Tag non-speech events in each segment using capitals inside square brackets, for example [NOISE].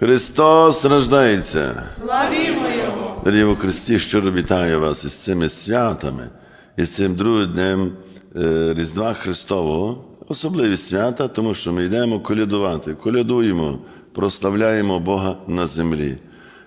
Христос рождається. Славімо Його! Дорогі у Христі, щиро вітаю вас із цими святами, із цим другим днем е, Різдва Христового. Особливі свята, тому що ми йдемо колядувати, колядуємо, прославляємо Бога на землі.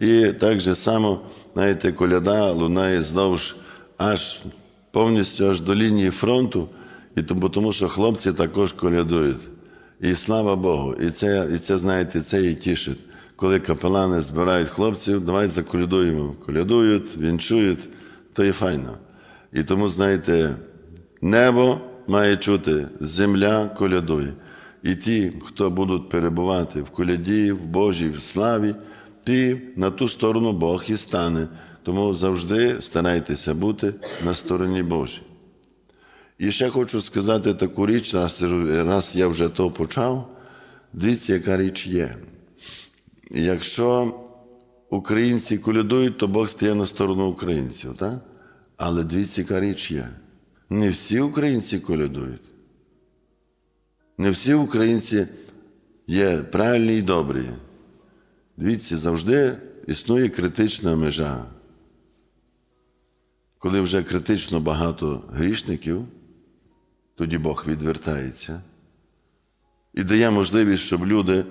І так же само, знаєте, коляда лунає здовж аж повністю аж до лінії фронту, і тому, тому що хлопці також колядують. І слава Богу, і це, і це знаєте, це і тішить. Коли капелани збирають хлопців, давай заколядуємо. Колядують, вінчують, то є файно. І тому, знаєте, небо має чути, земля колядує. І ті, хто будуть перебувати в коляді, в Божій, в славі, ті на ту сторону Бог і стане. Тому завжди старайтеся бути на стороні Божій. І ще хочу сказати таку річ, раз, я вже то почав, дивіться, яка річ є. Якщо українці колядують, то Бог стає на сторону українців, так? Але дивіться, яка річ є. Не всі українці колядують. Не всі українці є правильні і добрі. Дивіться, завжди існує критична межа. Коли вже критично багато грішників, тоді Бог відвертається і дає можливість, щоб люди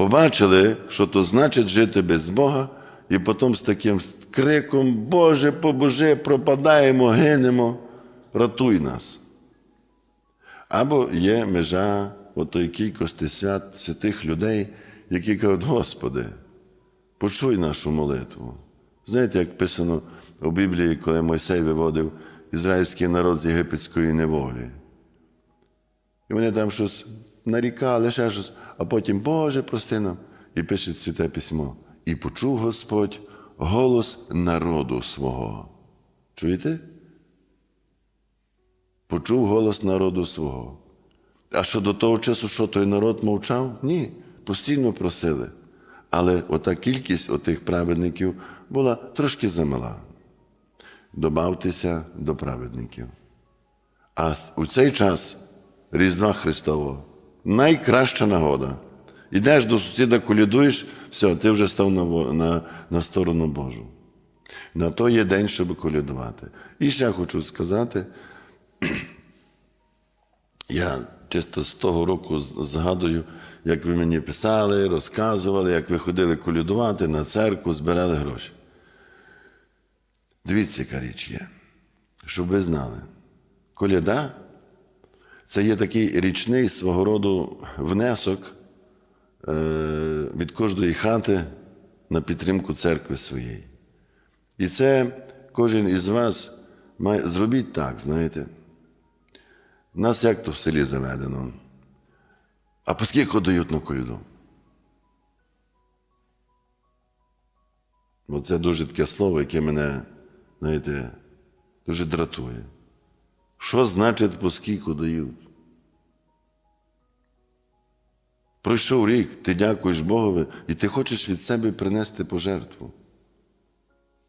побачили, що то значить жити без Бога, і потім з таким криком Боже, побоже, пропадаємо, гинемо, ратуй нас. Або є межа отої кількості свят святих людей, які кажуть, Господи, почуй нашу молитву. Знаєте, як писано у Біблії, коли Мойсей виводив ізраїльський народ з єгипетської неволі. І вони там щось нарікали, ще щось, а потім, Боже, прости нам, і пише святе письмо. І почув Господь голос народу свого. Чуєте? Почув голос народу свого. А що до того часу, що той народ мовчав? Ні, постійно просили. Але ота кількість отих праведників була трошки замала. Добавтеся до праведників. А у цей час Різдва Христового найкраща нагода. Ідеш до сусіда, колядуєш, все, ти вже став на, на, на сторону Божу. На то є день, щоб колядувати. І ще хочу сказати, [CLEARS THROAT] я чисто з того року згадую, як ви мені писали, розказували, як ви ходили колядувати на церкву, збирали гроші. Дивіться, яка річ є, щоб ви знали. Коляда це є такий річний свого роду внесок е, від кожної хати на підтримку церкви своєї. І це кожен із вас має зробіть так, знаєте. У нас як то в селі заведено. А по скільки дають на коляду? Бо це дуже таке слово, яке мене, знаєте, дуже дратує. Що значить по скільки дають? Пройшов рік, ти дякуєш Богові, і ти хочеш від себе принести пожертву.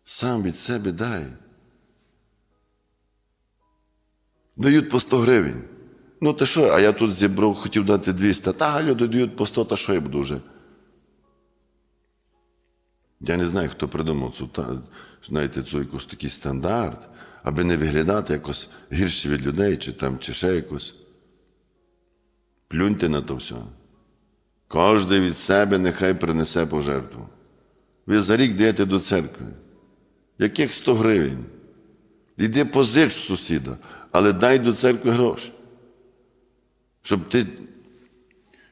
Сам від себе дай. Дають по 100 гривень. Ну, ти що, а я тут зібрав, хотів дати 200. Та Галю дають по 100, та що я буду вже? Я не знаю, хто придумав цю, знаєте, цю якийсь такий стандарт, аби не виглядати якось гірше від людей, чи там, чи ще якось. Плюньте на то все. Кожен від себе нехай принесе пожертву. Ви за рік даєте до церкви. Яких 100 гривень? Іди позич сусіда, але дай до церкви гроші. Щоб ти,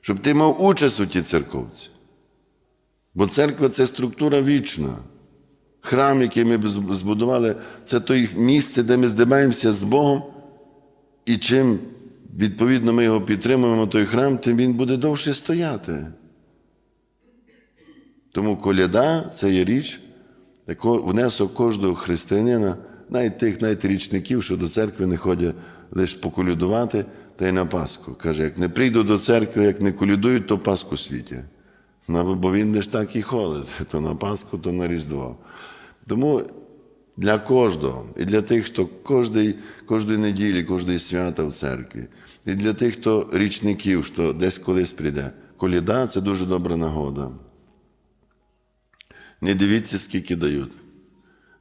щоб ти мав участь у тій церковці. Бо церква це структура вічна. Храм, який ми зб- збудували, це той місце, де ми здибаємося з Богом. І чим відповідно ми його підтримуємо, той храм, тим він буде довше стояти. Тому коляда це є річ, яко- внесок кожного християнина, навіть тих навіть річників, що до церкви не ходять лише поколюдувати, та й на Пасху. Каже, як не прийду до церкви, як не колядують, то Пасху світі. Бо він лише так і ходить, то на Пасху, то на Різдво. Тому для кожного, і для тих, хто кожної, неділі, кожної свята в церкві, і для тих, хто річників, що десь колись прийде. Коліда це дуже добра нагода. Не дивіться, скільки дають.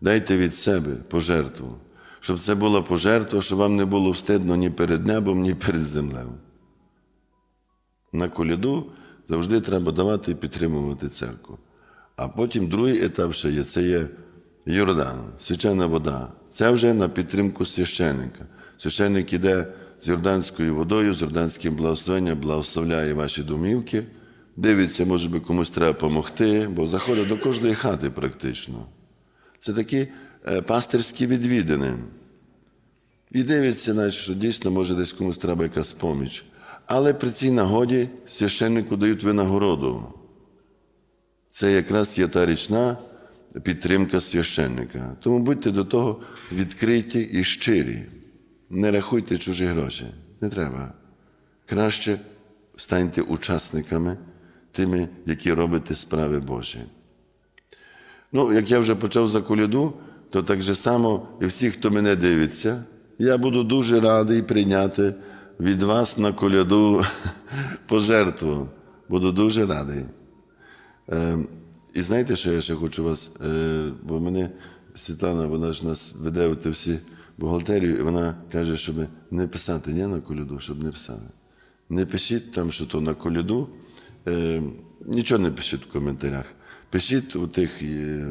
Дайте від себе пожертву, щоб це була пожертва, щоб вам не було встидно ні перед небом, ні перед землею. На коляду завжди треба давати і підтримувати церкву. А потім другий етап ще є це є Йордан, свячена вода. Це вже на підтримку священника. Священник іде з Йорданською водою, з Йорданським благословенням, благословляє ваші домівки, дивиться, може би комусь треба допомогти, бо заходить до кожної хати практично. Це такі е, пастирські відвідини. І дивиться, що дійсно може десь комусь треба якась поміч. Але при цій нагоді священнику дають винагороду. Це якраз є та річна підтримка священника. Тому будьте до того відкриті і щирі. Не рахуйте чужі гроші. Не треба. Краще станьте учасниками тими, які робите справи Божі. Ну, як я вже почав за коляду, то так же само і всі, хто мене дивиться, я буду дуже радий прийняти від вас на коляду пожертву. Буду дуже радий. Е, і знаєте, що я ще хочу вас, е, бо мене Світлана, вона ж нас веде у ті всі бухгалтерію, і вона каже, щоб не писати ні на коляду, щоб не писали. Не пишіть там, що то на коляду, е, нічого не пишіть в коментарях. Пишіть у тих е,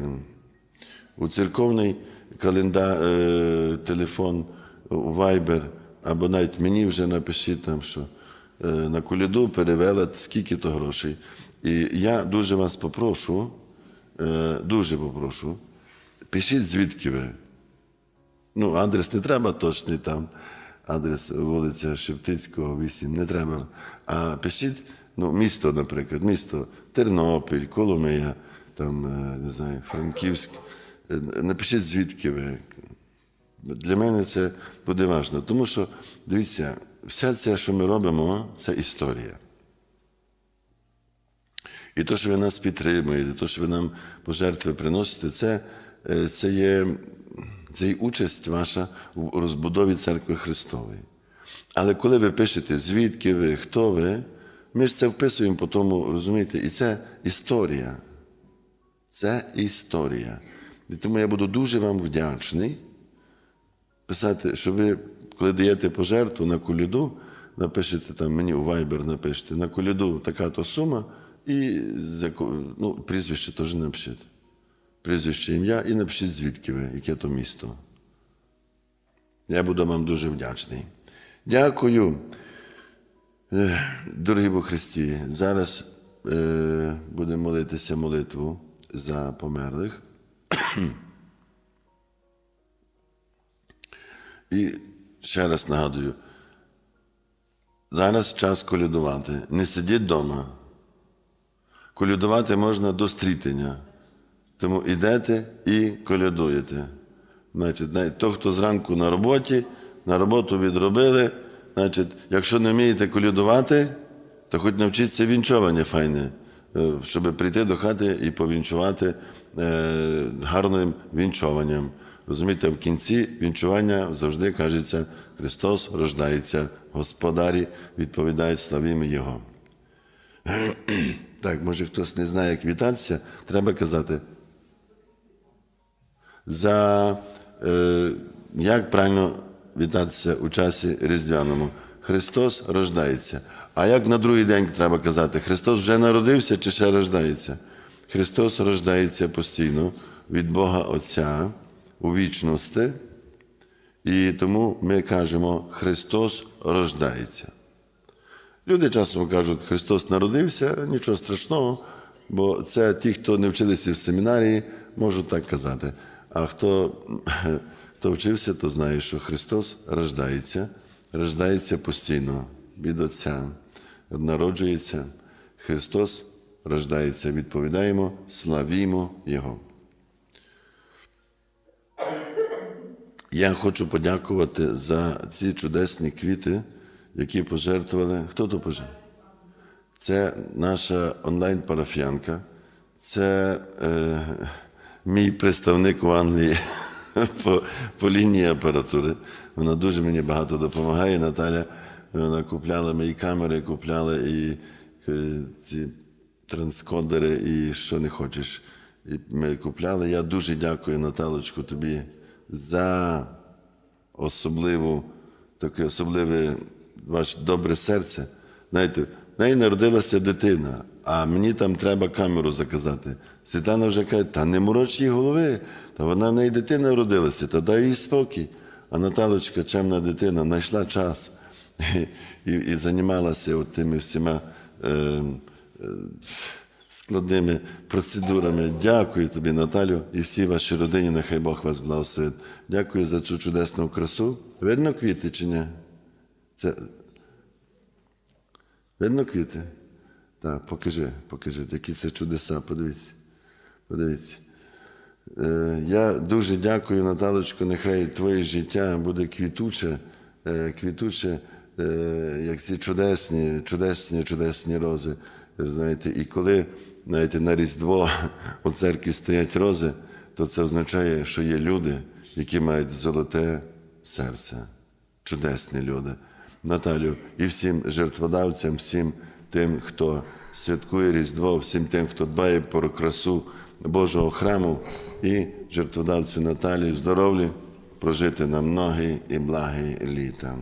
у церковний календар, е, телефон, у Viber, або навіть мені вже напишіть там, що е, на коляду перевела скільки то грошей. І я дуже вас попрошу, е, дуже попрошу, пишіть, звідки ви. Ну, адрес не треба точний там. Адрес вулиця Шептицького, 8, не треба. А пишіть, ну, місто, наприклад, місто Тернопіль, Коломия, там, е, не знаю, Франківськ. Напишіть, звідки ви. Для мене це буде важливо. Тому що, дивіться, все це, що ми робимо, це історія. І те, що ви нас підтримуєте, те, що ви нам пожертви приносите, це, е, це є це є участь ваша у розбудові церкви Христової. Але коли ви пишете, звідки ви, хто ви, ми ж це вписуємо по тому, розумієте, і це історія. Це історія. І тому я буду дуже вам вдячний писати, що ви, коли даєте пожертву на коляду, напишете там мені у Viber напишете, на коляду така-то сума, і ну, прізвище теж напишіть. Прізвище ім'я і напишіть, звідки ви, яке то місто. Я буду вам дуже вдячний. Дякую. Е, Дорогі Бо Христі, зараз е, будемо молитися молитву за померлих. І ще раз нагадую, зараз час колядувати. Не сидіть вдома. Колядувати можна до стрітення. Тому йдете і колядуєте. Значить, навіть той, хто зранку на роботі, на роботу відробили, значить, якщо не вмієте колядувати, то хоч навчіться вінчування файне, е, щоб прийти до хати і повінчувати е, гарним вінчуванням. Розумієте, в кінці вінчування завжди кажеться, Христос рождається, господарі відповідають славімо Його. [CLEARS THROAT] Так, може хтось не знає, як вітатися, треба казати. За е, як правильно вітатися у часі Різдвяному? Христос рождається. А як на другий день треба казати? Христос вже народився чи ще рождається? Христос рождається постійно від Бога Отця у вічності, і тому ми кажемо Христос рождається. Люди часом кажуть, Христос народився, нічого страшного, бо це ті, хто не вчилися в семінарії, можуть так казати. А хто, хто вчився, то знає, що Христос рождається, рождається постійно від Отця, народжується. Христос рождається, відповідаємо, славімо Його. Я хочу подякувати за ці чудесні квіти, які пожертвували. Хто то пожертвував? Це наша онлайн-парафіянка, це е, мій представник в Англії [LAUGHS] по, по лінії апаратури. Вона дуже мені багато допомагає. Наталя вона купляла мої камери, купляла і е, ці транскодери, і що не хочеш. і ми купляли. Я дуже дякую, Наталочку, тобі за особливу, таке особливе ваше добре серце. Знаєте, в неї народилася дитина, а мені там треба камеру заказати. Світлана вже каже, та не мороч їй голови, та вона в неї дитина родилася, та дай їй спокій. А Наталочка, чемна дитина, знайшла час [LAUGHS] і, і займалася от тими всіма е, е, складними процедурами. Дякую тобі, Наталю, і всій вашій родині, нехай Бог вас благословить. Дякую за цю чудесну красу. Видно квіти чи ні? Це... Видно квіти? Так, покажи, покажи, які це чудеса, подивіться. Подивіться. Е, Я дуже дякую, Наталочко, нехай твоє життя буде квітуче, е, квітуче, е, як ці чудесні, чудесні, чудесні рози. Знаєте, і коли знаєте, на Різдво у церкві стоять рози, то це означає, що є люди, які мають золоте серце. Чудесні люди. Наталю, і всім жертводавцям, всім тим, хто святкує Різдво, всім тим, хто дбає про красу Божого храму і жертводавцю Наталію, здоров'я, прожити нам многі і благі літа.